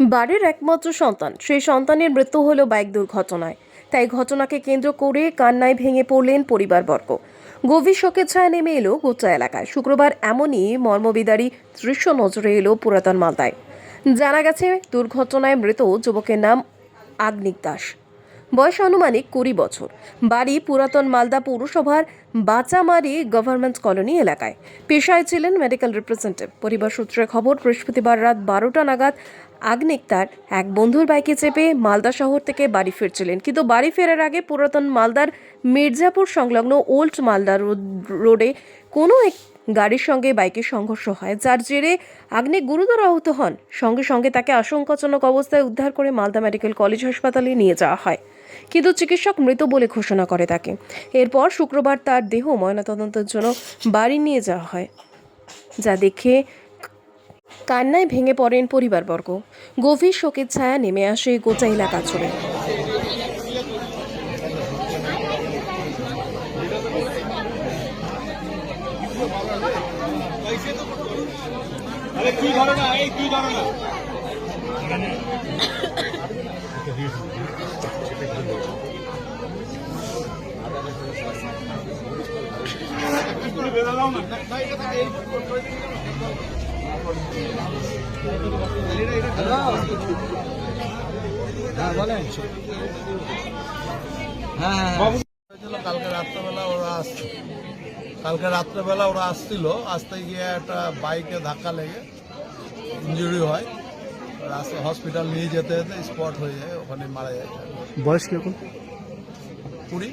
বাড়ির একমাত্র সন্তান। সেই সন্তানের মৃত্যু হলো বাইক দুর্ঘটনায়। তাই ঘটনাকে কেন্দ্র করে কান্নায় ভেঙে পড়লেন পরিবারবর্গ। গভীর শোকের ছায়া নেমে এলো গোচা এলাকায়। শুক্রবার এমনই মর্মবিদারী দৃশ্য নজরে এলো পুরাতন মালদায়। জানা গেছে, দুর্ঘটনায় মৃত যুবকের নাম আগ্নিক দাস। বয়স আনুমানিক কুড়ি বছর। বাড়ি পুরাতন মালদা পৌরসভার বাচামারি গভর্নমেন্ট কলোনি এলাকায়। পেশায় ছিলেন মেডিকেল রিপ্রেজেন্টেটিভ। পরিবার সূত্রে খবর, বৃহস্পতিবার রাত বারোটা নাগাদ আগ্নিক তার এক বন্ধুর বাইকে চেপে মালদা শহর থেকে বাড়ি ফিরছিলেন। কিন্তু বাড়ি ফেরার আগে পুরাতন মালদার মির্জাপুর সংলগ্ন ওল্ড মালদা রোড- কোনো এক গাড়ির সঙ্গে বাইকের সংঘর্ষ হয়, যার জেরে আগ্নেয় গুরুতর আহত হন। সঙ্গে সঙ্গে তাকে আশঙ্কাজনক অবস্থায় উদ্ধার করে মালদা মেডিকেল কলেজ হাসপাতালে নিয়ে যাওয়া হয়। কিন্তু চিকিৎসক মৃত বলে ঘোষণা করে তাকে। এরপর শুক্রবার তার দেহ ময়নাতদন্তের জন্য বাড়ি নিয়ে যাওয়া হয়, যা দেখে কান্নায় ভেঙে পড়েন পরিবারবর্গ। গভীর শোকের ছায়া নেমে আসে গোটা এলাকা জুড়ে। কি বলেন হ্যাঁ কালকে রাত্রেবেলা ওরা আসছে কালকে রাত্রেবেলা ওরা আসছিল আসতে গিয়ে একটা বাইকে ধাক্কা লেগে ইঞ্জুরি হয় রাস্তা হসপিটাল নিয়ে যেতে যেতে স্পট হয়ে যায় ওখানে মারা যায়। বয়স কীরকম? কুড়ি।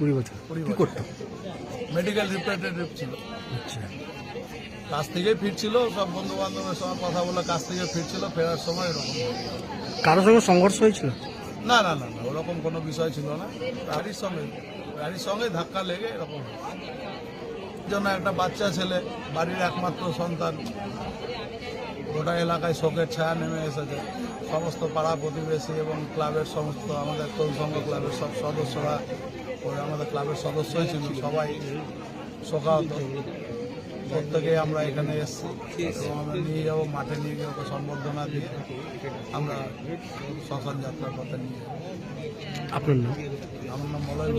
কুড়ি বছর। কি করতো? মেডিকেল রিপ্রেজেন্টেটিভ ছিল। আচ্ছা। কাজ থেকে ফিরছিল সব বন্ধু বান্ধবের সঙ্গে কথা বলে কাজ থেকে ফিরছিল ফেরার সময় এরকম। কারোর সঙ্গে সংঘর্ষ হয়েছিল? না না না না ওরকম কোনো বিষয় ছিল না। গাড়ির সঙ্গে গাড়ির সঙ্গে ধাক্কা লেগে এরকম। জন্য একটা বাচ্চা ছেলে বাড়ির একমাত্র সন্তান। গোটা এলাকায় শোকের ছায়া নেমে এসেছে। সমস্ত পাড়া প্রতিবেশী এবং ক্লাবের সমস্ত আমাদের তরুণ সংঘ ক্লাবের সব সদস্যরা আমাদের ক্লাবের সদস্যই ছিল সবাই শোকাহত। প্রত্যেকে আমরা এখানে এসেছি এবং আমরা নিয়ে যাব মাঠে নিয়ে গিয়ে ওকে সম্বর্ধনা দিয়ে আমরা শ্মশান যাত্রার পথে নিয়ে আপনার নাম? আমার নাম মলয়